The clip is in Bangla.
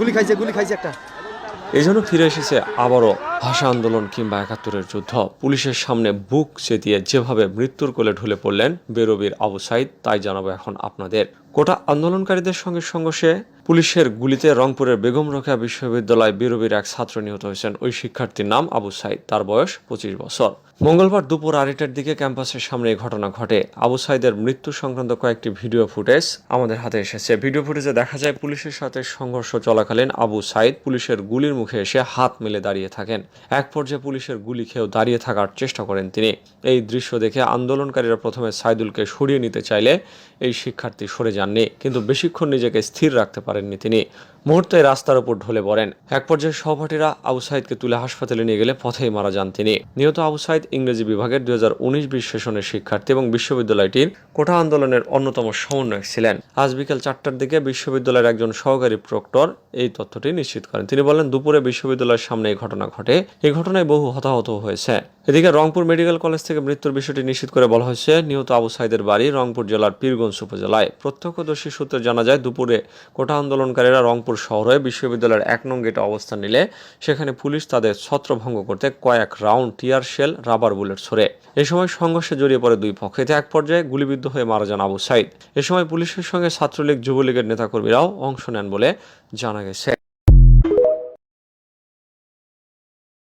গুলি খাইছে গুলি খাইছে একটা। এই জন্য ফিরে এসেছে আবারও ভাষা আন্দোলন কিংবা একাত্তরের যুদ্ধ। পুলিশের সামনে বুক চেতিয়ে যেভাবে মৃত্যুর কোলে ঢুলে পড়লেন বেরবির আবু সাইদ, তাই জানাব এখন আপনাদের। কোটা আন্দোলনকারীদের সঙ্গে সংঘর্ষে পুলিশের গুলিতে রংপুরের বেগম রোকেয়া বিশ্ববিদ্যালয় বেরবির এক ছাত্র নিহত হয়েছেন। ওই শিক্ষার্থীর নাম আবু সাইদ, তার বয়স পঁচিশ বছর। মঙ্গলবার দুপুর আড়াইটার দিকে ক্যাম্পাসের সামনে এই ঘটনা ঘটে। আবু সাইদের মৃত্যু সংক্রান্ত কয়েকটি ভিডিও ফুটেজ আমাদের হাতে এসেছে। ভিডিও ফুটেজে দেখা যায় পুলিশের সাথে সংঘর্ষ চলাকালীন আবু সাইদ পুলিশের গুলির মুখে এসে হাত মেলে দাঁড়িয়ে থাকেন। এক পর্যায়ে পুলিশের গুলি খেয়েও দাঁড়িয়ে থাকার চেষ্টা করেন তিনি। এই দৃশ্য দেখে আন্দোলনকারীরা প্রথমে সাইদুলকে সরিয়ে নিতে চাইলে এই শিক্ষার্থী সরে যাননি, কিন্তু বেশিক্ষণ নিজেকে স্থির রাখতে পারেননি তিনি। মুহূর্তে রাস্তার উপর ঢলে পড়েন। এক পর্যায়ে সহপাঠীরা আবু সাইদকে তুলে হাসপাতালে নিয়ে গেলে পথেই মারা যান তিনি। নিহত আবু সাইদ ইংরেজি বিভাগের দুই হাজার উনিশ বিশ সেশনের শিক্ষার্থী এবং বিশ্ববিদ্যালয়টির কোঠা আন্দোলনের অন্যতম সমন্বয়ক ছিলেন। আজ বিকেল চারটার দিকে বিশ্ববিদ্যালয়ের একজন সহকারী প্রক্টর এই তথ্যটি নিশ্চিত করেন। তিনি বলেন, দুপুরে বিশ্ববিদ্যালয়ের সামনে এই ঘটনা ঘটে। এই ঘটনায় বহু হতাহত হয়েছে। এদিকে রংপুর মেডিকেল কলেজ থেকে মৃত্যুর বিষয়টি নিশ্চিত করে বলা হয়েছে। নিহত আবু সাইদের বাড়ি রংপুর জেলার পীরগঞ্জ উপজেলায়। প্রত্যক্ষদর্শী সূত্রে জানা যায়, দুপুরে কোটা আন্দোলনকারীরা রংপুর শহরে বিশ্ববিদ্যালয়ের এক নং গেটে অবস্থান নিলে সেখানে পুলিশ তাদের ছত্রভঙ্গ করতে কয়েক round tear shell, rubber bullet ছোড়ে। এ সময় সংঘর্ষে জড়িয়ে পড়ে দুই পক্ষ। এক পর্যায়ে গুলিবিদ্ধ হয়ে মারা যান আবু সাইদ। এ সময় পুলিশের সঙ্গে ছাত্রলীগ, যুবলীগের নেতাকর্মীরাও অংশ নেন বলে জানা গেছে।